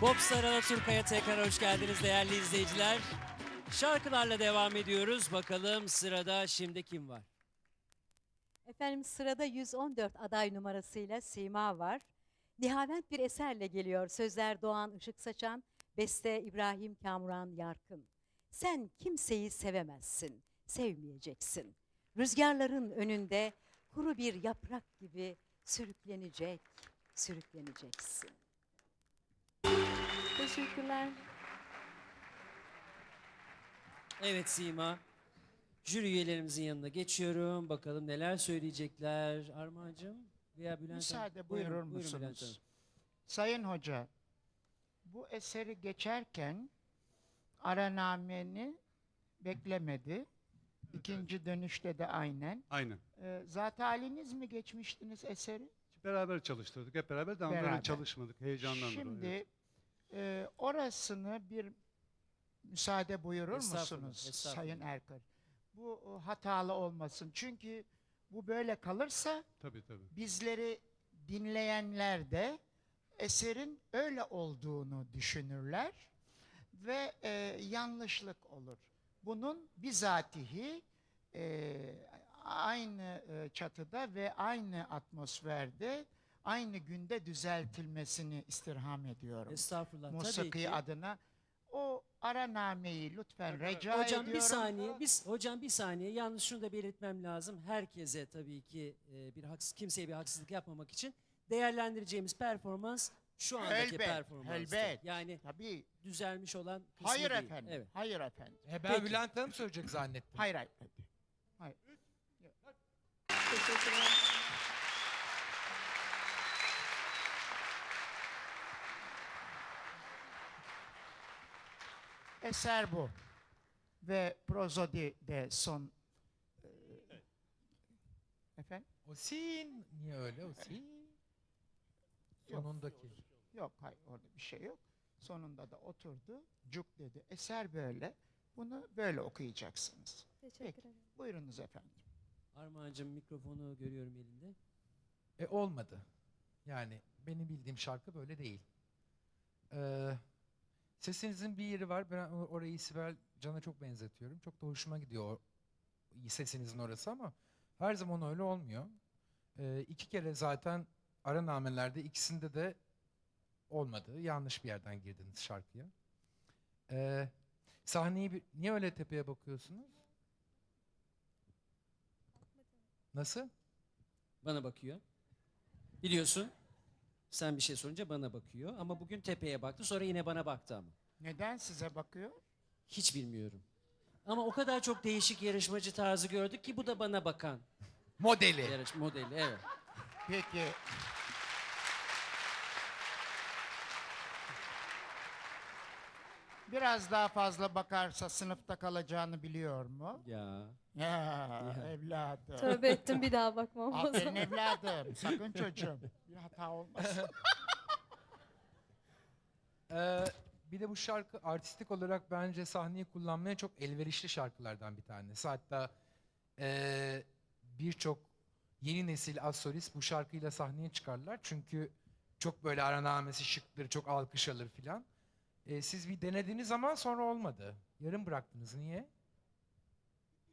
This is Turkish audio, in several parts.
Popstar Alaturka'ya tekrar hoş geldiniz değerli izleyiciler. Şarkılarla devam ediyoruz. Bakalım sırada şimdi kim var? Efendim sırada 114 aday numarasıyla Sima var. Nihavent bir eserle geliyor. Sözler Doğan Işık Saçan, beste İbrahim Kamuran Yarkın. Sen kimseyi sevemezsin, sevmeyeceksin. Rüzgarların önünde kuru bir yaprak gibi sürüklenecek, sürükleneceksin. Teşekkürler. Evet Sima. Jüri üyelerimizin yanına geçiyorum. Bakalım neler söyleyecekler. Armağan'cığım veya Bülent. Müsaade Buyurun, buyurur buyurun Bülent Hanım. musunuz? Sayın Hoca, bu eseri geçerken aranameni beklemedi. İkinci dönüşte de aynen. Aynen. Ee, zat haliniz mi geçmiştiniz eseri? Beraber çalıştırdık. Hep beraber de ama Beraber. çalışmadık. Heyecandan dolayı. Şimdi evet. E, orasını bir müsaade buyurur Estağfurullah, musunuz estağfurullah. Sayın Erkar? Bu hatalı olmasın. Çünkü bu böyle kalırsa Tabii tabii. bizleri dinleyenler de eserin öyle olduğunu düşünürler ve e, yanlışlık olur. Bunun bizatihi e, aynı e, çatıda ve aynı atmosferde aynı günde düzeltilmesini istirham ediyorum. Estağfurullah. Tabii Musiki ki. adına o aranameyi lütfen rica Hocam ediyorum. bir saniye, biz hocam bir saniye. Yalnız şunu da belirtmem lazım. Herkese tabii ki e, bir haksız kimseye bir haksızlık yapmamak için değerlendireceğimiz performans şu andaki Elbet, performanstı. elbet. Yani Tabii. düzelmiş olan kısmı Hayır değil. efendim. Evet. Hayır efendim. E ben Peki. Bülent Hanım söyleyecek zannettim. Hayır hayır. hayır. Teşekkürler. Eser bu. Ve prozodi de son e, efendim? O sin niye öyle o sin? Sonundaki. Yok hayır orada bir şey yok. Sonunda da oturdu. Cuk dedi. Eser böyle. Bunu böyle okuyacaksınız. Teşekkür Peki. ederim. Buyurunuz efendim. Armağan'cığım mikrofonu görüyorum elinde. E olmadı. Yani benim bildiğim şarkı böyle değil. Ee, sesinizin bir yeri var. Ben orayı Sibel Can'a çok benzetiyorum. Çok da hoşuma gidiyor sesinizin orası ama her zaman öyle olmuyor. Ee, iki kere zaten ara namelerde ikisinde de olmadı. Yanlış bir yerden girdiniz şarkıya. Ee, sahneyi bir, niye öyle tepeye bakıyorsunuz? Nasıl? Bana bakıyor. Biliyorsun. Sen bir şey sorunca bana bakıyor. Ama bugün tepeye baktı. Sonra yine bana baktı ama. Neden size bakıyor? Hiç bilmiyorum. Ama o kadar çok değişik yarışmacı tarzı gördük ki bu da bana bakan Modeli. yarış modeli. Evet. Peki. Biraz daha fazla bakarsa sınıfta kalacağını biliyor mu? Ya. Ya, evladım. Tövbe ettim bir daha bakmam o Aferin zaman. evladım. Sakın çocuğum. Bir hata olmasın. Ee, bir de bu şarkı artistik olarak bence sahneyi kullanmaya çok elverişli şarkılardan bir tanesi. Hatta ee, birçok yeni nesil az solist bu şarkıyla sahneye çıkarlar. Çünkü çok böyle aranamesi şıktır, çok alkış alır filan. Ee, siz bir denediniz ama sonra olmadı. Yarım bıraktınız. Niye?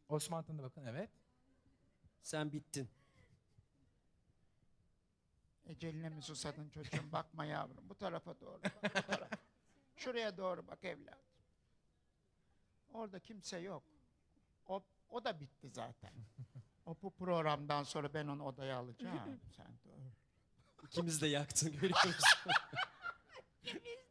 Osman Tan'a bakın evet. Sen bittin. Eceline mi susadın çocuğum? Bakma yavrum. Bu tarafa doğru bak. Bu tarafa. Şuraya doğru bak evladım. Orada kimse yok. O, o da bitti zaten. O bu programdan sonra ben onu odaya alacağım. Sen dur. İkimiz de yaktın görüyor musun? İkimiz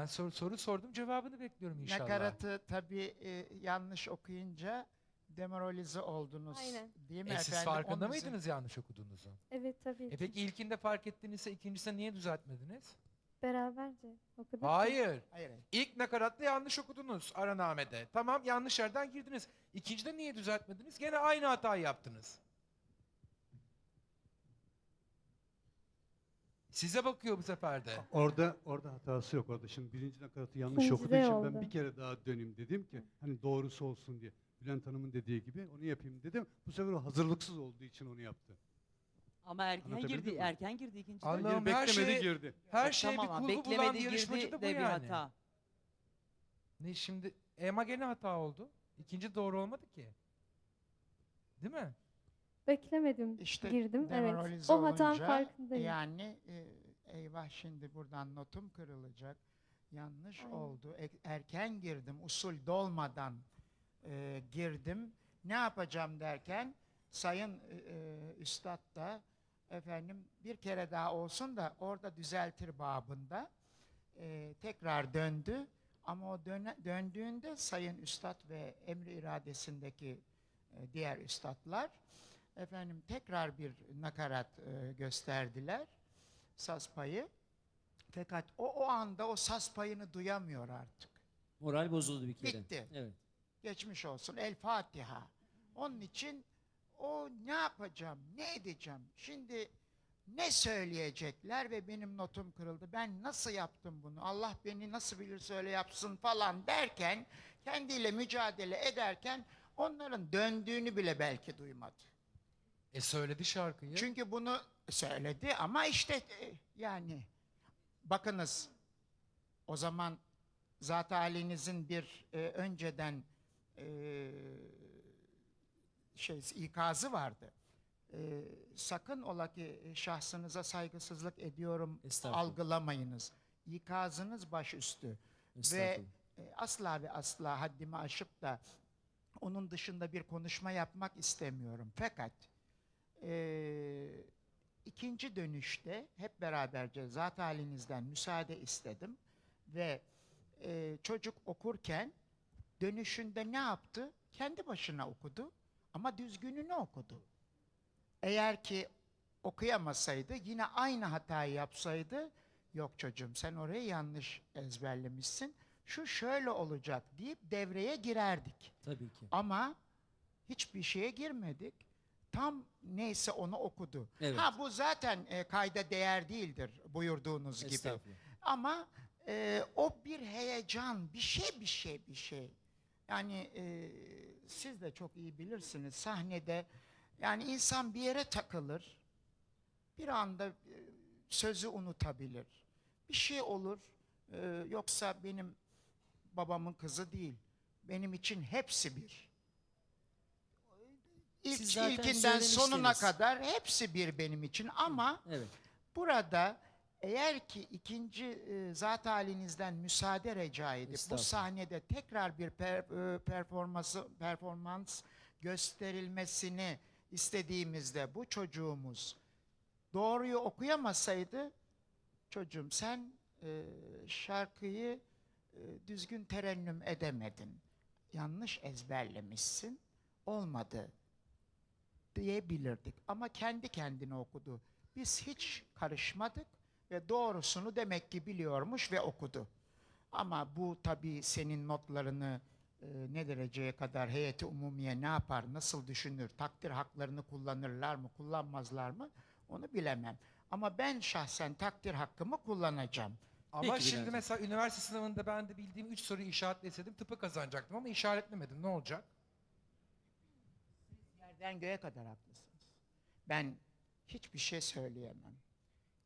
Ben sor- soru sordum cevabını bekliyorum inşallah. Nakaratı tabii e, yanlış okuyunca demoralize oldunuz. Aynen. Değil mi E, siz efendim? farkında Onun için- mıydınız yanlış okuduğunuzu? Evet tabii E ki. peki ilkinde fark ettiğinizse ikincisinde niye düzeltmediniz? Beraberce okuduk. Hayır. Hayır, hayır. İlk nakaratta yanlış okudunuz aranamede. Tamam yanlış yerden girdiniz. İkincide niye düzeltmediniz? Gene aynı hatayı yaptınız. Size bakıyor bu sefer de. Orada orada hatası yok orada. Şimdi birinci nakaratı yanlış İkincide okuduğu için oldu. ben bir kere daha döneyim dedim ki hani doğrusu olsun diye. Bülent Hanım'ın dediği gibi onu yapayım dedim. Bu sefer o hazırlıksız olduğu için onu yaptı. Ama erken Anlatabildim girdi, mi? erken girdi ikinci. Allah'ım, Yani her beklemedi şey- girdi. Her şey tamam bir kulbu bulan bir yarışmacı da bu de bir yani. hata. Ne şimdi? Ema gene hata oldu. İkinci doğru olmadı ki. Değil mi? Beklemedim. İşte Girdim. Evet. demoralize O hatam olunca farkındayım. Yani e, eyvah şimdi buradan notum kırılacak. Yanlış Aynen. oldu. E- erken girdim. Usul dolmadan e, girdim. Ne yapacağım derken sayın e, e, üstad da efendim bir kere daha olsun da orada düzeltir babında e, tekrar döndü. Ama o döne- döndüğünde sayın üstad ve emri iradesindeki e, diğer üstadlar efendim tekrar bir nakarat e, gösterdiler saz payı. Fakat o o anda o saz payını duyamıyor artık. Moral bozuldu bir kere. Bitti. Evet. Geçmiş olsun. El Fatiha. Onun için o ne yapacağım, ne edeceğim? Şimdi ne söyleyecekler ve benim notum kırıldı. Ben nasıl yaptım bunu? Allah beni nasıl bilirse öyle yapsın falan derken, kendiyle mücadele ederken onların döndüğünü bile belki duymadı. E söyledi şarkıyı. Çünkü bunu söyledi ama işte e, yani bakınız o zaman zat halinizin bir e, önceden e, şey ikazı vardı. E, sakın ola ki şahsınıza saygısızlık ediyorum Estağfurullah. algılamayınız. İkazınız başüstü ve Estağfurullah. e, asla ve asla haddimi aşıp da onun dışında bir konuşma yapmak istemiyorum. Fakat e, ikinci dönüşte hep beraberce zat halinizden müsaade istedim ve e, çocuk okurken dönüşünde ne yaptı? Kendi başına okudu ama düzgününü okudu. Eğer ki okuyamasaydı yine aynı hatayı yapsaydı yok çocuğum sen orayı yanlış ezberlemişsin. Şu şöyle olacak deyip devreye girerdik. Tabii ki. Ama hiçbir şeye girmedik. Tam neyse onu okudu. Evet. Ha bu zaten e, kayda değer değildir buyurduğunuz gibi. Ama e, o bir heyecan, bir şey bir şey bir şey. Yani e, siz de çok iyi bilirsiniz sahnede yani insan bir yere takılır. Bir anda e, sözü unutabilir. Bir şey olur. e, yoksa benim babamın kızı değil. Benim için hepsi bir. İlk, Siz zaten ilkinden sonuna söylemiştiniz. kadar hepsi bir benim için ama Evet. Burada eğer ki ikinci e, zat halinizden müsaade rica edip bu Estağfurullah. sahnede tekrar bir per- e, performansı performans gösterilmesini istediğimizde bu çocuğumuz doğruyu okuyamasaydı çocuğum sen e, şarkıyı e, düzgün terennüm edemedin. Yanlış ezberlemişsin. Olmadı diyebilirdik. Ama kendi kendine okudu. Biz hiç karışmadık ve doğrusunu demek ki biliyormuş ve okudu. Ama bu tabii senin notlarını e, ne dereceye kadar heyeti umumiye ne yapar, nasıl düşünür, takdir haklarını kullanırlar mı, kullanmazlar mı onu bilemem. Ama ben şahsen takdir hakkımı kullanacağım. Ama Peki şimdi mesela üniversite sınavında ben de bildiğim 3 soruyu işaretleseydim tıpı kazanacaktım ama işaretlemedim. Ne olacak? Yerden göğe kadar haklısınız. Ben hiçbir şey söyleyemem.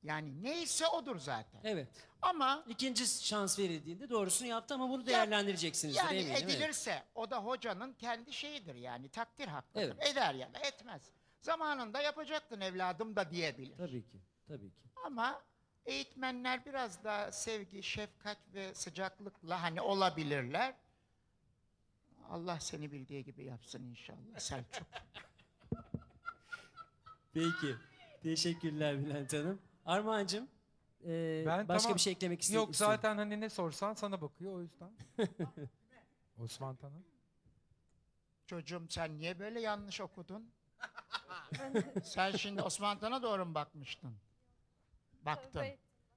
Yani neyse odur zaten. Evet. Ama İkinci şans verildiğinde doğrusunu yaptı ama bunu değerlendireceksiniz. yani eminim, evet. edilirse o da hocanın kendi şeyidir yani takdir hakkıdır. Evet. Eder ya da etmez. Zamanında yapacaktın evladım da diyebilir. Tabii ki. Tabii ki. Ama eğitmenler biraz daha sevgi, şefkat ve sıcaklıkla hani olabilirler. Allah seni bildiği gibi yapsın inşallah Selçuk. Peki. Teşekkürler Bülent Hanım. Armağan'cığım e, Ben başka tamam. bir şey eklemek istiyor Yok zaten hani ne sorsan sana bakıyor o yüzden. Osman Tan'ın. Çocuğum sen niye böyle yanlış okudun? sen şimdi Osman Tan'a doğru mu bakmıştın? Baktın.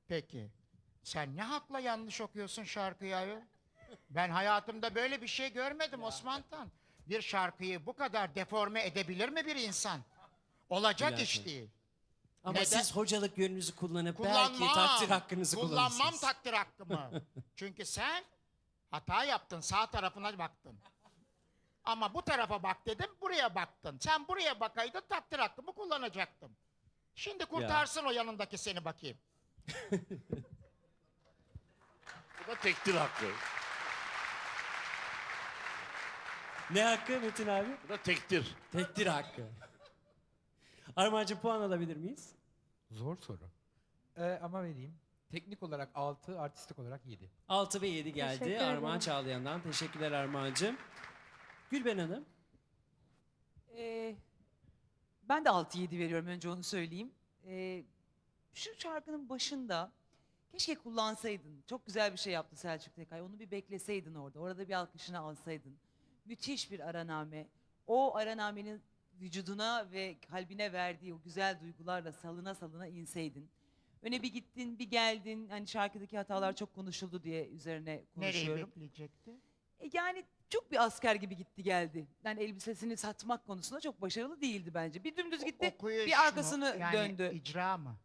Peki. Sen ne hakla yanlış okuyorsun şarkıyı ayol? Ben hayatımda böyle bir şey görmedim Osman Tan. Bir şarkıyı bu kadar deforme edebilir mi bir insan? Olacak Bülent iş Hanım. değil. Ama Neden? siz hocalık yönünüzü kullanıp Kullanmam. belki takdir hakkınızı Kullanmam kullanırsınız. takdir hakkımı. Çünkü sen hata yaptın. Sağ tarafına baktın. Ama bu tarafa bak dedim, buraya baktın. Sen buraya bakaydın, takdir hakkımı kullanacaktım. Şimdi kurtarsın o yanındaki seni bakayım. Bu da tekdir hakkı. Ne hakkı Metin abi? Bu da tektir. Tekdir hakkı. Armağan'cığım puan alabilir miyiz? Zor soru. Ee, ama vereyim. Teknik olarak 6, artistik olarak 7. 6 ve 7 geldi Teşekkür Armağan ederim. Çağlayan'dan. Teşekkürler Armağan'cığım. Gülben Hanım. Ee, ben de 6-7 veriyorum önce onu söyleyeyim. Ee, şu şarkının başında keşke kullansaydın. Çok güzel bir şey yaptı Selçuk Tekay. Onu bir bekleseydin orada. Orada bir alkışını alsaydın. Müthiş bir araname. O aranamenin vücuduna ve kalbine verdiği o güzel duygularla salına salına inseydin. Öne bir gittin, bir geldin. Hani şarkıdaki hatalar çok konuşuldu diye üzerine Nereye konuşuyorum. bekleyecekti? E, Yani çok bir asker gibi gitti geldi. Yani elbisesini satmak konusunda çok başarılı değildi bence. Bir dümdüz gitti. Okuyuş bir arkasını yani döndü. icra mı?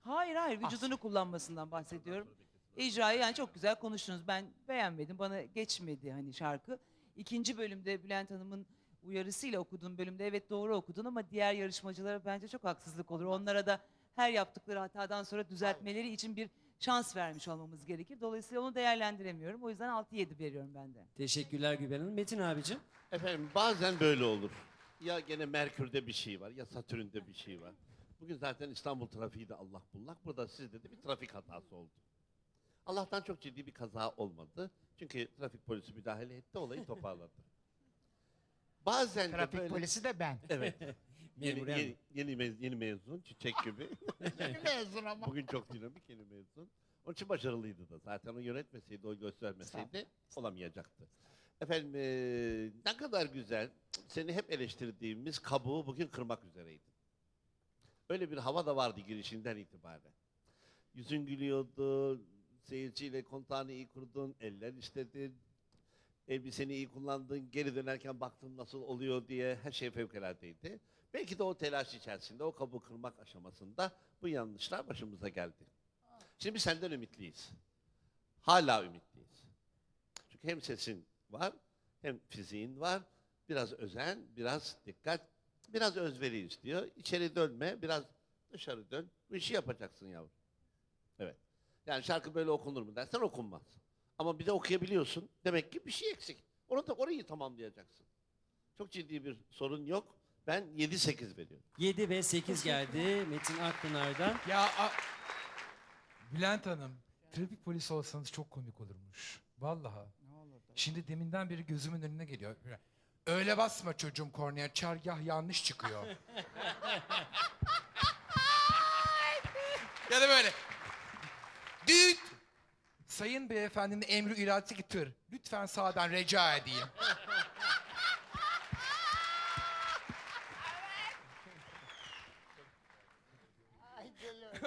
Hayır hayır vücudunu kullanmasından bahsediyorum. İcrayı yani çok güzel konuştunuz. Ben beğenmedim. Bana geçmedi hani şarkı. İkinci bölümde Bülent Hanım'ın uyarısıyla okuduğum bölümde evet doğru okudun ama diğer yarışmacılara bence çok haksızlık olur. Onlara da her yaptıkları hatadan sonra düzeltmeleri için bir şans vermiş olmamız gerekir. Dolayısıyla onu değerlendiremiyorum. O yüzden 6-7 veriyorum ben de. Teşekkürler Gülben Hanım. Metin abicim. Efendim bazen böyle olur. Ya gene Merkür'de bir şey var ya Satürn'de bir şey var. Bugün zaten İstanbul trafiği de Allah bullak. Burada sizde de bir trafik hatası oldu. Allah'tan çok ciddi bir kaza olmadı. Çünkü trafik polisi müdahale etti, olayı toparladı. Bazen de Trafik böyle... polisi de ben. Evet. yeni, Memur yeni, yeni, mez- yeni mezun, çiçek gibi. Yeni mezun ama. Bugün çok dinamik yeni mezun. Onun için başarılıydı da. Zaten o yönetmeseydi, o göstermeseydi olamayacaktı. Efendim eee, ne kadar güzel. Seni hep eleştirdiğimiz kabuğu bugün kırmak üzereydin. Öyle bir hava da vardı girişinden itibaren. Yüzün gülüyordu, seyirciyle kontağını iyi kurdun, eller işledin, elbiseni iyi kullandın, geri dönerken baktın nasıl oluyor diye her şey fevkaladeydi. Belki de o telaş içerisinde, o kabuğu kırmak aşamasında bu yanlışlar başımıza geldi. Şimdi senden ümitliyiz. Hala ümitliyiz. Çünkü hem sesin var, hem fiziğin var. Biraz özen, biraz dikkat, biraz özveri istiyor. İçeri dönme, biraz dışarı dön. Bu işi yapacaksın yavrum. Evet. Yani şarkı böyle okunur mu dersen okunmaz. Ama bir de okuyabiliyorsun. Demek ki bir şey eksik. Onu da orayı tamamlayacaksın. Çok ciddi bir sorun yok. Ben 7-8 veriyorum. 7 ve 8 geldi Metin Akpınar'dan. Ya a- Bülent Hanım, trafik polisi olsanız çok komik olurmuş. Vallahi. Şimdi deminden beri gözümün önüne geliyor. Öyle basma çocuğum kornaya, çargah yanlış çıkıyor. ya da böyle. Düt! Sayın beyefendinin emri iradesi getir. Lütfen sağdan rica edeyim.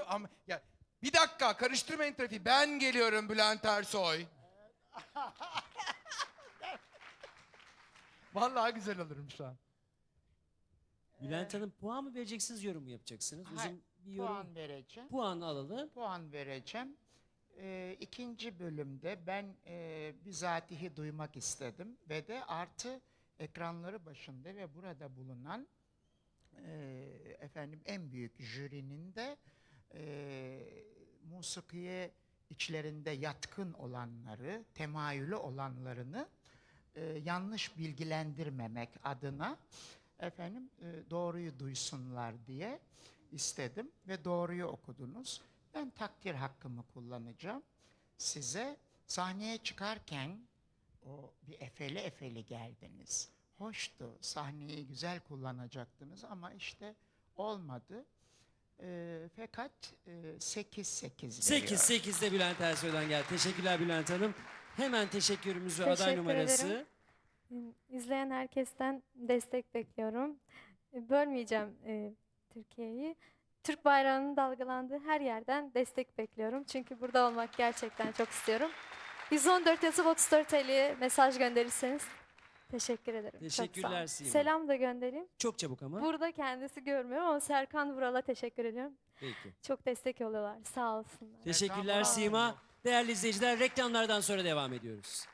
Ama ya bir dakika karıştırmayın trafiği. Ben geliyorum Bülent Ersoy. Vallahi güzel olurum şu an. Bülent Hanım puan mı vereceksiniz, yorum mu yapacaksınız? Uzun bir yorum. Puan vereceğim. Puanı alalım. Puan vereceğim. Ee, ikinci bölümde ben e, bizatihi duymak istedim ve de artı ekranları başında ve burada bulunan e, efendim en büyük jürinin de e, musikiye içlerinde yatkın olanları, temayülü olanlarını e, yanlış bilgilendirmemek adına efendim e, doğruyu duysunlar diye istedim ve doğruyu okudunuz. Ben takdir hakkımı kullanacağım. Size sahneye çıkarken o bir efeli efeli geldiniz. Hoştu, sahneyi güzel kullanacaktınız ama işte olmadı. E, fakat 8 8 8 8 de Bülent Ersoy'dan geldi. Teşekkürler Bülent Hanım. Hemen teşekkürümüz ve aday Teşekkür numarası. ederim. İzleyen herkesten destek bekliyorum. E, Bölmeyeceğim e, Türkiye'yi. Türk bayrağının dalgalandığı her yerden destek bekliyorum. Çünkü burada olmak gerçekten çok istiyorum. 114 yazıp 34 50'ye mesaj gönderirseniz teşekkür ederim. Çok sağ olun. Teşekkürler Sima. Selam da göndereyim. Çok çabuk ama. Burada kendisi görmüyorum ama Serkan Vural'a teşekkür ediyorum. Peki. Çok destek oluyorlar. Sağ olsunlar. Teşekkürler. Sima. Değerli izleyiciler reklamlardan sonra devam ediyoruz.